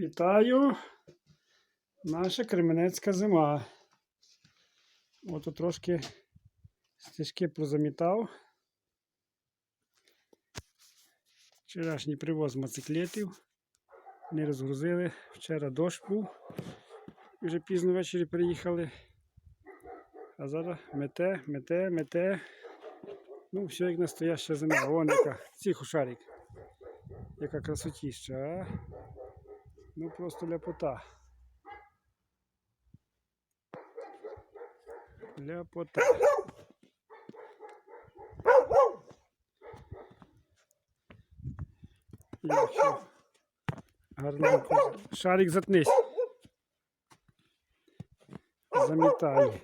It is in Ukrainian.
Вітаю! Наша кременецька зима. От трошки стежки позамітав. Вчорашній привоз мотоциклетів. Не розгрузили. Вчора дощ був. Вже пізно ввечері приїхали. А зараз мете, мете, мете. Ну, все як настояща зима. Вон яка. Тихо, шарик. Яка красотіща, а? Ну просто ляпота. Ляпота. Гарненько. Шарик затнись. Замітай.